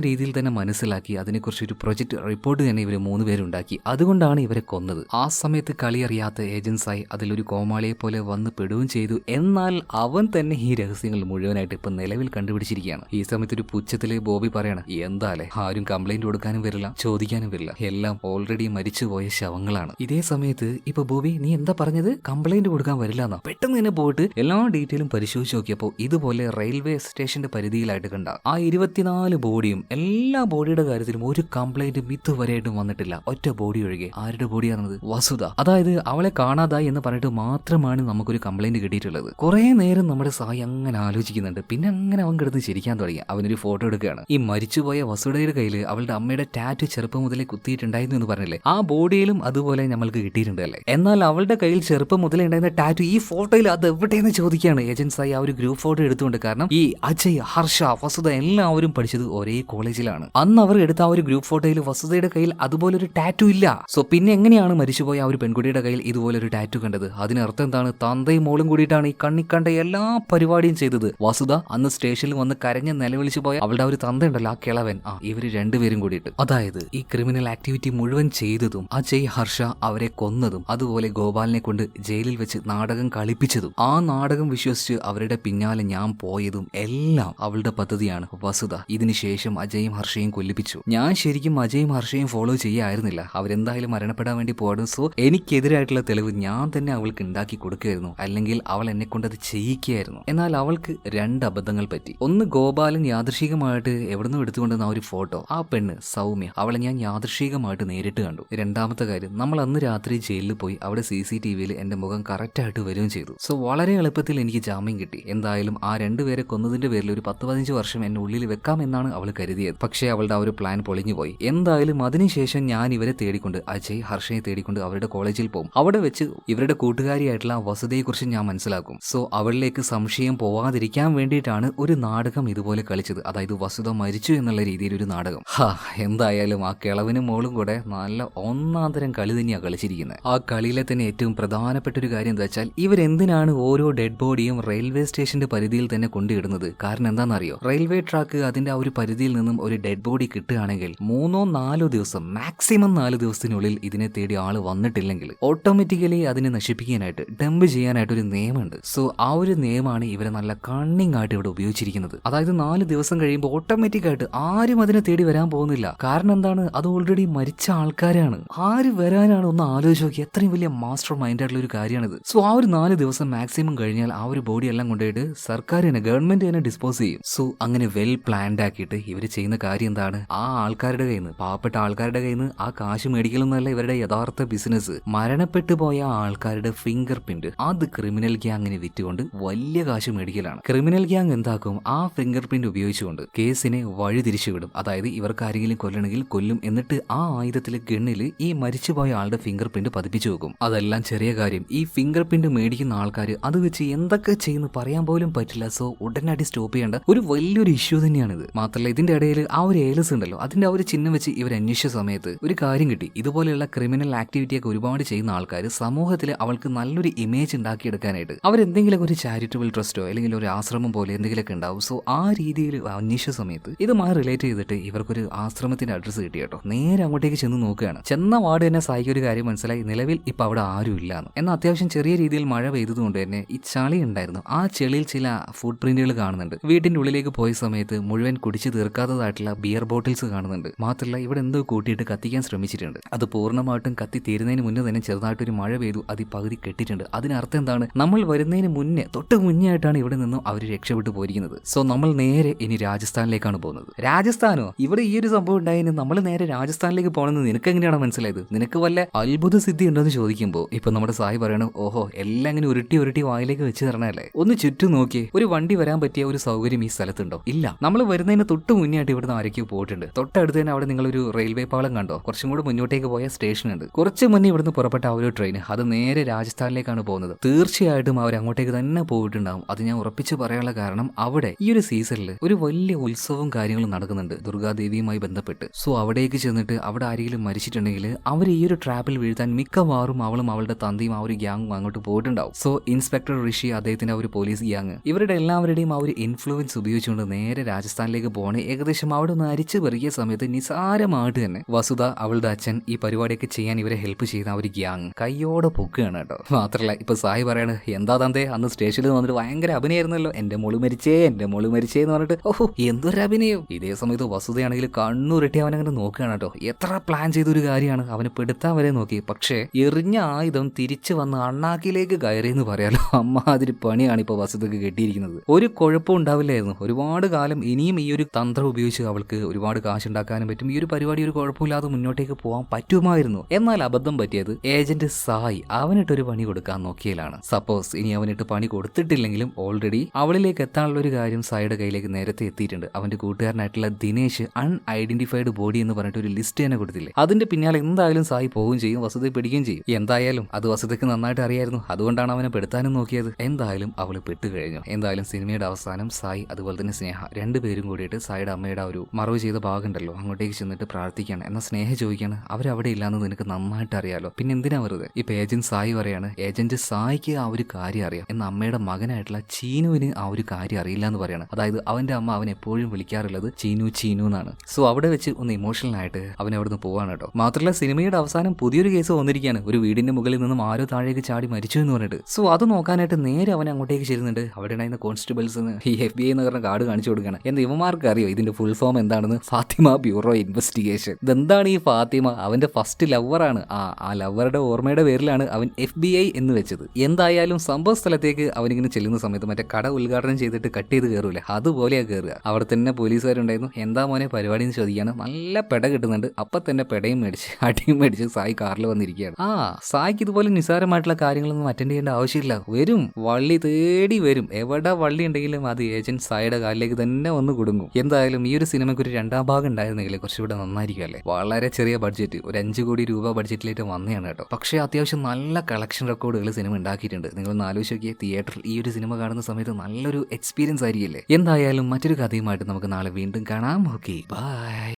രീതിയിൽ തന്നെ മനസ്സിലാക്കി അതിനെക്കുറിച്ച് ഒരു പ്രൊജക്ട് റിപ്പോർട്ട് തന്നെ ഇവർ മൂന്ന് പേരുണ്ടാക്കി. അതുകൊണ്ടാണ് ഇവരെ കൊന്നത്. ആ സമയത്ത് കളിയറിയാത്ത ഏജൻസായി അതിലൊരു കോമാളിയെ പോലെ വന്ന് പെടുകയും ചെയ്തു. എന്നാൽ അവൻ തന്നെ ഈ രഹസ്യങ്ങൾ മുഴുവനായിട്ട് ഇപ്പൊ നിലവിൽ കണ്ടുപിടിച്ചിരിക്കുകയാണ്. ഈ സമയത്ത് ഒരു പുച്ഛത്തിൽ ബോബി പറയാണ് എന്താലേ? ആരും കംപ്ലൈന്റ് കൊടുക്കാനും വരില്ല ചോദിക്കാനും വരില്ല. എല്ലാം ഓൾറെഡി മരിച്ചുപോയ ശവങ്ങളാണ്. ഇതേ സമയത്ത് ഇപ്പൊ ബോബി നീ എന്താ പറഞ്ഞത്? കംപ്ലൈന്റ് കൊടുക്കാൻ വരില്ല എന്നാ പെട്ടെന്ന് തന്നെ പോയിട്ട് എല്ലാ ഡീറ്റെയിലും പരിശോധിച്ച് നോക്കിയപ്പോൾ ഇതുപോലെ റെയിൽവേ സ്റ്റേഷന്റെ പരിധിയിലായിട്ട് കണ്ട. ആ ഇരുപത്തിനാല് ബോഡിയും എല്ലാ ബോഡിയുടെ കാര്യത്തിലും ഒരു കംപ്ലൈന്റും ഇതുവരെയായിട്ടും വന്നിട്ടില്ല. ഒറ്റ ബോഡി ഒഴികെ. ആരുടെ ബോഡിയാണത്? വസുധ. അതായത് അവളെ കാണാതായി എന്ന് പറഞ്ഞിട്ട് മാത്രമാണ് നമുക്കൊരു കംപ്ലൈന്റ് കിട്ടിയിട്ടുള്ളത്. കുറെ നേരം നമ്മുടെ സായി അങ്ങനെ ആലോചിക്കുന്നുണ്ട്. പിന്നെ അങ്ങനെ അവൻ കിടന്ന് ചിരിക്കാൻ തുടങ്ങി. അവനൊരു ഫോട്ടോ എടുക്കുകയാണ്. ഈ മരിച്ചുപോയ വസുധയുടെ കയ്യിൽ അവളുടെ അമ്മയുടെ ടാറ്റ് ചെറുപ്പം മുതലേ കുത്തിയിട്ടുണ്ടായിരുന്നു എന്ന് പറഞ്ഞില്ലേ? ആ ബോഡിയിലും അതുപോലെ നമ്മൾക്ക് കിട്ടിയിട്ടുണ്ട് അല്ലേ? എന്നാൽ അവളുടെ കയ്യിൽ ചെറുപ്പം മുതലേ ഉണ്ടായിരുന്ന ടാറ്റു ഈ ഫോട്ടോയിൽ അത് എവിടെയെന്ന് ചോദിക്കുകയാണ് ഏജൻസായി ആ ഒരു ഗ്രൂപ്പ് ഫോട്ടോ എടുത്തുകൊണ്ട് കാരണം ഈ അജയ് ഹർഷ വസുധ എല്ലാവരും പഠിച്ചത് ഒരേ കോളേജിലാണ്. അന്ന് അവർ എടുത്ത ആ ഒരു ഗ്രൂപ്പ് ഫോട്ടോയിൽ വസുധയുടെ കയ്യിൽ അതുപോലെ ഒരു ടാറ്റു ഇല്ല. സോ പിന്നെ എങ്ങനെയാണ് മരിച്ചുപോയ ആ ഒരു പെൺകുട്ടിയുടെ കയ്യിൽ ഇതുപോലെ ഒരു ടാറ്റു കണ്ടത്? അതിനർത്ഥം എന്താണ്? തന്തയും മോളും കൂടിയിട്ടാണ് ഈ കണ്ണി കണ്ട എല്ലാ പരിപാടിയും ചെയ്തത്. വസുധ അന്ന് സ്റ്റേഷനിൽ വന്ന് കരഞ്ഞ് നിലവിളിച്ചു പോയ അവളുടെ ഒരു തന്ത ഉണ്ടല്ലോ ആ കിളവൻ. ആ ഇവർ രണ്ടുപേരും കൂടിയിട്ട്. അതായത് ഈ ക്രിമിനൽ ആക്ടിവിറ്റി മുഴുവൻ ചെയ്തതും ആ ചെയ് ഹർഷ അവരെ കൊന്നതും അതുപോലെ ഗോപാലിനെ കൊണ്ട് ജയിലിൽ വെച്ച് നാടകം കളിപ്പിച്ചതും ആ നാടകം വിശ്വസിച്ച് അവരുടെ പിന്നാലെ ഞാൻ പോയതും എല്ലാം അവളുടെ പദ്ധതിയാണ്. വസുധ ഇതിനുശേഷം അജയും ഹർഷയും കൊല്ലിപ്പിച്ചു. ഞാൻ ശരിക്കും അജയും ഹർഷയും ഫോളോ ചെയ്യായിരുന്നില്ല. അവരെന്തായാലും മരണപ്പെടാൻ വേണ്ടി പോകണം സോ എനിക്കെതിരായിട്ടുള്ള തെളിവ് ഞാൻ തന്നെ അവൾക്ക് ഉണ്ടാക്കി കൊടുക്കുകയായിരുന്നു അല്ലെങ്കിൽ അവൾ എന്നെ കൊണ്ട് അത് ചെയ്യിക്കുകയായിരുന്നു. എന്നാൽ അവൾക്ക് രണ്ട് അബദ്ധങ്ങൾ പറ്റി. ഒന്ന് ഗോപാലൻ യാദൃശികമായിട്ട് എവിടുന്നും എടുത്തുകൊണ്ടുവന്ന ആ ഒരു ഫോട്ടോ. ആ പെണ്ണ് സൗമ്യ അവളെ ഞാൻ യാദൃശികമായിട്ട് നേരിട്ട് കണ്ടു. രണ്ടാമത്തെ കാര്യം നമ്മൾ അന്ന് രാത്രി ജയിലിൽ പോയി അവിടെ സി സി ടി വിയിൽ എന്റെ മുഖം കറക്റ്റ് ആയിട്ട് വരികയും ചെയ്തു. സോ വളരെ എളുപ്പത്തിൽ എനിക്ക് ജാമ്യം കിട്ടി. എന്തായാലും ആ രണ്ടുപേരെ കൊന്നതിന്റെ പേരിൽ ഒരു പത്ത് പതിനഞ്ച് വർഷം എന്നെ ഉള്ളിൽ വെക്കാം എന്നാണ് അവൾ കരുതിയത്. പക്ഷേ അവളുടെ ആ ഒരു പ്ലാൻ പൊളിഞ്ഞുപോയി. എന്തായാലും അതിനുശേഷം ഞാൻ ഇവരെ തേടിക്കൊണ്ട് അജയ് ഹർഷയെ തേടിക്കൊണ്ട് അവരുടെ കോളേജിൽ പോകും. അവിടെ വെച്ച് ഇവരുടെ കൂട്ടുകാരിയായിട്ടുള്ള വസുതയെക്കുറിച്ച് ഞാൻ മനസ്സിലാക്കും. സോ അവളിലേക്ക് സംശയം പോവാതിരിക്കാൻ വേണ്ടിയിട്ടാണ് ഒരു നാടകം ഇതുപോലെ കളിച്ചത്. അതായത് വസുത മരിച്ചു എന്നുള്ള രീതിയിൽ ഒരു നാടകം. ഹാ എന്തായാലും ആ കിളവിനും മോളും കൂടെ നല്ല ഒന്നാന്തരം തരം കളി തന്നെയാണ് കളിച്ചിരിക്കുന്നത് ആ കളിയിലെ തന്നെ ഏറ്റവും പ്രധാനപ്പെട്ട ഒരു കാര്യം എന്താ വെച്ചാൽ ഇവരെന്തിനാണ് ഓരോ ഡെഡ് ബോഡിയും റെയിൽവേ സ്റ്റേഷന്റെ പരിധിയിൽ തന്നെ കൊണ്ടിടുന്നത് കാരണം എന്താണെന്നറിയോ? റെയിൽവേ ട്രാക്ക് അതിന്റെ ആ ഒരു പരിധിയിൽ നിന്നും ഒരു ഡെഡ് ബോഡി കിട്ടുകയാണെങ്കിൽ മൂന്നോ നാലോ ദിവസം മാക്സിമം നാല് ദിവസത്തിനുള്ളിൽ ഇതിനെ തേടി ആൾ വന്നിട്ടില്ലെങ്കിൽ ഓട്ടോമാറ്റിക്കലി അതിനെ നശിപ്പിക്കാനായിട്ട് ഡംപ് ചെയ്യാനായിട്ട് ഒരു നിയമമുണ്ട്. സോ ആ ഒരു നിയമമാണ് ഇവരെ നല്ല കണ്ണിങ് ആയിട്ട് ഇവിടെ ഉപയോഗിച്ചിരിക്കുന്നത്. അതായത് നാല് ദിവസം കഴിയുമ്പോൾ ഓട്ടോമാറ്റിക് ആയിട്ട് ആരും അതിനെ തേടി വരാൻ പോകുന്നില്ല. കാരണം എന്താണ്? അത് ഓൾറെഡി മരിച്ച ആൾക്കാരാണ്. ആര് വരാനാണ്? ഒന്ന് ആലോചിച്ച് നോക്കി. എത്രയും വലിയ മാസ്റ്റർ മൈൻഡ് ആയിട്ടുള്ള ഒരു കാര്യമാണിത്. സോ ആ ഒരു നാല് ദിവസം മാക്സിമം കഴിഞ്ഞാൽ ആ ഒരു ബോഡി എല്ലാം കൊണ്ടുപോയിട്ട് സർക്കാർ തന്നെ ഗവൺമെന്റ് തന്നെ ഡിസ്പോസ് ചെയ്യും. സോ അങ്ങനെ വെൽ പ്ലാൻഡ് ആക്കിയിട്ട് ഇവർ ചെയ്യുന്ന കാര്യം എന്താണ്? ആ ആൾക്കാരുടെ കയ്യിൽ നിന്ന് പാവപ്പെട്ട ആൾക്കാരുടെ കയ്യിൽ നിന്ന് ആ കാശ് മേടിക്കലൊന്നല്ല ഇവരുടെ യഥാർത്ഥ ബിസിനസ് മരണപ്പെട്ടു പോയ ആൾക്കാരുടെ ഫിംഗർ പ്രിന്റ് അത് ക്രിമിനൽ ഗ്യാങ്ങിന് വിറ്റുകൊണ്ട് വലിയ കാശ് മേടിക്കലാണ്. ക്രിമിനൽ ഗ്യാങ് എന്താക്കും? ആ ഫിംഗർ പ്രിന്റ് ഉപയോഗിച്ചുകൊണ്ട് കേസിനെ വഴി തിരിച്ചുവിടും അതായത് ഇവർക്ക് ആരെങ്കിലും കൊല്ലണമെങ്കിൽ കൊല്ലും. എന്നിട്ട് ആ ആയുധത്തിലെ ഗണ്ണിൽ ഈ മരിച്ചുപോയ ആളുടെ ഫിംഗർ പ്രിന്റ് പതിപ്പിച്ചു വെക്കും. അതെല്ലാം ചെറിയ കാര്യം. ഈ ഫിംഗർ പ്രിന്റ് മേടിക്കുന്ന ആൾക്കാർ അത് വെച്ച് എന്തൊക്കെ ചെയ്യുന്നു പറയാൻ പോലും പറ്റില്ല. സോ ഉടനടി സ്റ്റോപ്പ് ചെയ്യേണ്ട ഒരു വലിയൊരു ഇഷ്യൂ തന്നെയാണ് ഇത് മാത്രമല്ല ഇതിന്റെ ഇടയിൽ ആ ഒരു ഏലസ് ഉണ്ടല്ലോ അതിന്റെ ആ ഒരു ചിഹ്നം വെച്ച് ഇവർ അന്വേഷിച്ച സമയത്ത് ഒരു കാര്യം കിട്ടി. ഇതുപോലെയുള്ള ക്രിമിനൽ ആക്ടിവിറ്റി ഒക്കെ ഒരുപാട് ചെയ്യുന്ന ആൾക്കാർ സമൂഹത്തിൽ അവൾക്ക് നല്ലൊരു ഇമേജ് ഉണ്ടാക്കിയെടുക്കാനായിട്ട് അവരെന്തെങ്കിലും ഒരു ചാരിറ്റബിൾ ട്രസ്റ്റോ അല്ലെങ്കിൽ ഒരു ആശ്രമം പോലെ എന്തെങ്കിലുമൊക്കെ ഉണ്ടാവും. സോ ആ രീതിയിൽ അന്വേഷിച്ച സമയത്ത് ഇതുമായി റിലേറ്റ് ചെയ്തിട്ട് ഇവർക്കൊരു ആശ്രമത്തിന്റെ അഡ്രസ്സ് കിട്ടി കേട്ടോ. നേരെ അങ്ങോട്ടേക്ക് ചെന്ന് നോക്കുകയാണ്. ചെന്ന വാർഡ് തന്നെ സായിക്ക് ഒരു കാര്യം മനസ്സിലായി. നിലവിൽ ഇപ്പൊ അവിടെ ആരും ഇല്ലാന്ന് എന്നാൽ അത്യാവശ്യം ചെറിയ രീതിയിൽ മഴ പെയ്തതുകൊണ്ട് തന്നെ ഈ ചളി ഉണ്ടായിരുന്നു. ആ ചെളിയിൽ ചില ഫുഡ് പ്രിന്റുകൾ കാണുന്നുണ്ട്. വീട്ടിന്റെ ഉള്ളിലേക്ക് പോയ സമയത്ത് മുഴുവൻ കുടിച്ചു തീർക്കാത്തതായിട്ടുള്ള ബിയർ ബോട്ടിൽസ് കാണുന്നുണ്ട്. മാത്രമല്ല ഇവിടെ എന്തോ കൂട്ടിയിട്ട് കത്തിക്കാൻ ശ്രമിച്ചിട്ടുണ്ട്. അത് പൂർണമായിട്ടും കത്തി തീരുന്നതിന് മുന്നേ തന്നെ ചെറുതായിട്ടൊരു മഴ പെയ്തു അത് പകുതി കെട്ടിയിട്ടുണ്ട്. അതിനർത്ഥം എന്താണ്? നമ്മൾ വരുന്നതിന് മുന്നേ തൊട്ട് മുന്നേ ആയിട്ടാണ് ഇവിടെ നിന്നും അവർ രക്ഷപ്പെട്ടു പോയിരിക്കുന്നത്. സോ നമ്മൾ നേരെ ഇനി രാജസ്ഥാനിലേക്കാണ് പോകുന്നത്. രാജസ്ഥാനോ? ഇവിടെ ഈ ഒരു സംഭവം ഉണ്ടായതിന് നമ്മൾ നേരെ രാജസ്ഥാനിലേക്ക് പോകണമെന്ന് നിനക്ക് എങ്ങനെയാണ് മനസ്സിലായത്? നിനക്ക് വല്ല അത്ഭുത സിദ്ധി ഉണ്ടോ എന്ന് ചോദിക്കുമ്പോൾ ഇപ്പൊ നമ്മുടെ സായി പറയണം ഓഹോ എല്ലാം ഇങ്ങനെ ഉരുട്ടി ഉരുട്ടി വായിലേക്ക് വെച്ച് തരണല്ലേ? ഒന്ന് ചുറ്റും നോക്കി ഒരു വണ്ടി വരാൻ പറ്റിയ ഒരു സൗകര്യം ഈ സ്ഥലത്തുണ്ടോ? ഇല്ല. നമ്മൾ വരുന്നതിന് തൊട്ട് മുന്നേ ആയിട്ട് ഇവിടുന്ന് ആരൊക്കെയോ പോയിട്ടുണ്ട്. തൊട്ടടുത്ത് തന്നെ അവിടെ നിങ്ങളൊരു റെയിൽവേ പാളം കണ്ടോ? കുറച്ചും കൂടെ മുന്നോട്ടേക്ക് പോയ സ്റ്റേഷൻ ഉണ്ട്. കുറച്ച് മുന്നേ ഇവിടുന്ന് പുറപ്പെട്ട ആ ഒരു ട്രെയിൻ അത് നേരെ രാജസ്ഥാനിലേക്കാണ് പോകുന്നത്. തീർച്ചയായിട്ടും അവർ അങ്ങോട്ടേക്ക് തന്നെ പോയിട്ടുണ്ടാവും. അത് ഞാൻ ഉറപ്പിച്ച് പറയാനുള്ള കാരണം അവിടെ ഈ ഒരു സീസണിൽ ഒരു വലിയ ഉത്സവവും കാര്യങ്ങളും നടക്കുന്നുണ്ട്. ദുർഗാദേവിയുമായി ബന്ധപ്പെട്ട്. സോ അവിടേക്ക് ചെന്നിട്ട് അവിടെ ആരെങ്കിലും മരിച്ചിട്ടുണ്ടെങ്കിൽ അവർ ഈ ഒരു ട്രാപ്പിൽ വീഴ്ത്താൻ മിക്കവാറും അവളും അവളുടെ തന്തിയും ആ ഒരു ഗ്യാങ്ങും അങ്ങോട്ട് പോയിട്ടുണ്ടാവും. സോ ഇൻസ്പെക്ടർ ഋഷി അദ്ദേഹത്തിന്റെ ആ ഒരു പോലീസ് ഗ്യാങ് ഇവരുടെ എല്ലാവരുടെയും ആ ഒരു ഇൻഫ്ലുവൻസ് ഉപയോഗിച്ചുകൊണ്ട് നേരെ രാജസ്ഥാനിലേക്ക് പോകണേ ഏകദേശം അവിടെ ഒന്ന് അരിച്ചു പെറുകിയ സമയത്ത് നിസാരമായിട്ട് തന്നെ വസുധ അവളുടെ അച്ഛൻ ഈ പരിപാടിയൊക്കെ ചെയ്യാൻ ഇവരെ ഹെൽപ്പ് ചെയ്യുന്ന ഒരു ഗ്യാങ് കയ്യോടെ പൊക്കുകയാണ് കേട്ടോ. മാത്രമല്ല ഇപ്പൊ സായി പറയാണ് എന്താ തന്തേ അന്ന് സ്റ്റേഷനിൽ വന്നിട്ട് ഭയങ്കര അഭിനയായിരുന്നല്ലോ. എന്റെ മോൾ മരിച്ചേ എന്റെ മോൾ മരിച്ചേ എന്ന് പറഞ്ഞിട്ട് ഓഹോ എന്തൊരു അഭിനയം. ഇതേ സമയത്ത് വസുതയാണെങ്കിൽ കണ്ണുരുട്ടി അവൻ അങ്ങനെ നോക്കുകയാണ് കേട്ടോ. എത്ര പ്ലാൻ ചെയ്തൊരു കാര്യമാണ്. അവനെ പെടുത്താൻ വരെ നോക്കി. പക്ഷേ എറിഞ്ഞ ആയുധം തിരിച്ചു വന്ന് അണ്ണാക്കിലേക്ക് കയറി എന്ന് പറയാലോ. അമ്മാതിരി പണിയാണ് ഇപ്പൊ വസുതക്ക് കെട്ടിയിരിക്കുന്നത്. ഒരു കുഴപ്പം ഉണ്ടാവില്ലായിരുന്നു ഒരുപാട് കാലം ഇനിയും ഈ ഒരു തന്ത്രം ഉപയോഗിച്ച് അവൾക്ക് ഒരുപാട് കാശ് ഉണ്ടാക്കാനും പറ്റും. ഈ ഒരു പരിപാടി ഒരു കുഴപ്പമില്ലാതെ മുന്നോട്ടേക്ക് പോകാൻ പറ്റുമായിരുന്നു. എന്നാൽ അബദ്ധം പറ്റിയത് ഏജന്റ് സായി അവനിട്ടൊരു പണി കൊടുക്കാൻ നോക്കിയാലാണ് സപ്പോസ് ഇനി അവനിട്ട് പണി കൊടുത്തിട്ടില്ലെങ്കിലും ഓൾറെഡി അവളിലേക്ക് എത്താനുള്ള ഒരു കാര്യം സായിയുടെ കയ്യിലേക്ക് നേരത്തെ എത്തിയിട്ടുണ്ട്. അവന്റെ കൂട്ടുകാരനായിട്ടുള്ള ദിനേശ് അൺ ഐഡന്റിഫൈഡ് ബോഡി എന്ന് പറഞ്ഞിട്ട് ഒരു ലിസ്റ്റ് തന്നെ കൊടുത്തില്ലേ? അതിന്റെ പിന്നാലെ എന്തായാലും സായി പോവുകയും ചെയ്യും വസുതയെ പിടിക്കുകയും ചെയ്യും. എന്തായാലും അത് വസുതയ്ക്ക് നന്നായിട്ട് അറിയായിരുന്നു. അതുകൊണ്ടാണ് അവനെ പെടുത്താനും നോക്കിയത്. എന്തായാലും അവൾ പെട്ടുകഴിഞ്ഞു. എന്തായാലും സിനിമയുടെ അവസാനം സായി അതുപോലെ തന്നെ സ്നേഹ. രണ്ടുപേരും കൂടിയിട്ട് സായിയുടെ അമ്മയുടെ ഒരു മറവ് ചെയ്ത ഭാഗമുണ്ടല്ലോ. അങ്ങോട്ടേക്ക് ചെന്നിട്ട് പ്രാർത്ഥിക്കുകയാണ്. എന്നാൽ സ്നേഹ ചോദിക്കുകയാണ് അവരവിടെ ഇല്ലാന്ന് നിനക്ക് നന്നായിട്ട് അറിയാലോ? പിന്നെ എന്തിനാ വെറുതെ? ഇപ്പൊ ഏജന്റ് സായി പറയാണ് ഏജന്റ് സായിക്ക് ആ ഒരു കാര്യം അറിയാം. എന്ന അമ്മയുടെ മകനായിട്ടുള്ള ചീനുവിന് ആ ഒരു കാര്യം അറിയില്ല എന്ന് പറയാണ്. അതായത് അവന്റെ അമ്മ അവൻ എപ്പോഴും വിളിക്കാറുള്ളത് ചീനു ചീനു എന്നാണ്. സോ അവിടെ വെച്ച് ഒന്ന് ഇമോഷണൽ ആയിട്ട് അവൻ അവിടുന്ന് പോവാണ് കേട്ടോ. മാത്രമല്ല സിനിമയുടെ അവസാനം പുതിയൊരു കേസ് വന്നിരിക്കുകയാണ്. ഒരു വീടിന്റെ മുകളിൽ നിന്നും ആരോ താഴേക്ക് ചാടി മരിച്ചു എന്ന് പറഞ്ഞിട്ട്. സോ അത് നോക്കാനായിട്ട് നേരെ അവൻ അങ്ങോട്ടേക്ക് ചെല്ലുന്നുണ്ട്. അവിടെ ഉണ്ടായിരുന്ന കോൺസ്റ്റബിൾസ് ഈ എഫ് ബി ഐ എന്ന് പറഞ്ഞ കാർഡ് കാണിച്ചു കൊടുക്കുകയാണ്. എന്റെ ഇവന്മാർക്ക് അറിയോ ഇതിന്റെ ഫുൾ ഫോം എന്താണെന്ന്? ഫാത്തിമ ബ്യൂറോ ഇൻവെസ്റ്റിഗേഷൻ ഇതെന്താണ് ഈ ഫാത്തിമ? അവന്റെ ഫസ്റ്റ് ലവറാണ് ആ ആ ലവറുടെ ഓർമ്മയുടെ പേരിലാണ് അവൻ എഫ് ബി ഐ എന്ന് വെച്ചത്. എന്തായാലും സംഭവ സ്ഥലത്തേക്ക് അവനിങ്ങനെ ചെല്ലുന്ന സമയത്ത് മറ്റേ കട ഉദ്ഘാടനം ചെയ്തിട്ട് കട്ട് ചെയ്ത് കയറൂല അതുപോലെയാ കയറുക അവിടെ തന്നെ പോലീസുകാരുണ്ടായിരുന്നു. എന്താ മോനെ പരിപാടി എന്ന് ചോദിക്കുകയാണ്. നല്ല പെട കിട്ടുന്നുണ്ട്. അപ്പൊ തന്നെ പെടയും മേടിച്ച് അടിയും മേടിച്ച് സായി കാറിൽ വന്നിരിക്കുകയാണ്. ആ സായിക്ക് ഇതുപോലെ നിസ്സാരമായിട്ടുള്ള കാര്യങ്ങളൊന്നും അറ്റൻഡ് ചെയ്യേണ്ട ആവശ്യമില്ല. വരും. വള്ളി തേടി വരും. എവിടെ വള്ളി ഉണ്ടെങ്കിലും അത് ഏജന്റ് സായിയുടെ കാലിലേക്ക് തന്നെ വന്ന് കുടുങ്ങും. എന്തായാലും ഈ ഒരു സിനിമയ്ക്ക് ഒരു രണ്ടാം ഭാഗം ഉണ്ടായിരുന്നെങ്കിൽ കുറച്ചുകൂടെ നന്നായിരിക്കും അല്ലേ? വളരെ ചെറിയ ബഡ്ജറ്റ് ഒരു അഞ്ച് കോടി രൂപ ബഡ്ജറ്റിലേക്ക് വന്നതാണ് കേട്ടോ. പക്ഷേ അത്യാവശ്യം നല്ല കളക്ഷൻ റെക്കോർഡുകൾ സിനിമ ഉണ്ടാക്കിയിട്ടുണ്ട്. നിങ്ങൾ ആലോചിച്ച് നോക്കിയേ തിയേറ്ററിൽ ഈ ഒരു സിനിമ കാണുന്ന സമയത്ത് നല്ലൊരു എക്സ്പീരിയൻസ് ആയിരിക്കില്ലേ? എന്തായാലും മറ്റൊരു കഥയുമായിട്ട് നമുക്ക് നാളെ വീണ്ടും കാണാം. Okay bye.